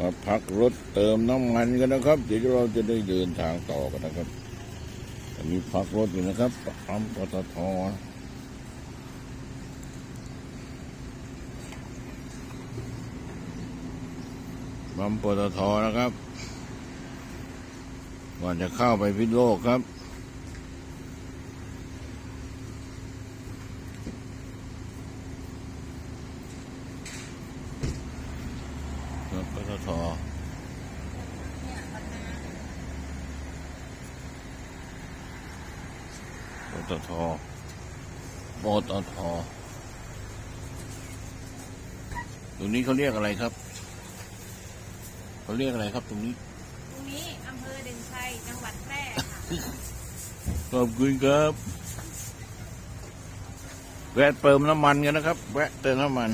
มาพักรถเติมน้ำมันกันนะครับ เดี๋ยวเราจะได้เดินทางต่อกันนะครับอันนี้พักรถอยู่นะครับปั๊มปตทปั๊มปตทนะครับ ก่อนจะเข้าไปพิษโลกครับ ถปตทปตทปตทตรงนี้เขาเรียกอะไรครับเขาเรียกอะไรครับตรงนี้ ตรงนี้อำเภอเด่นชัย จังหวัดแพร่ค่ะขอบคุณครับ แวะเติมน้ำมันกันนะครับ แวะเติมน้ำมัน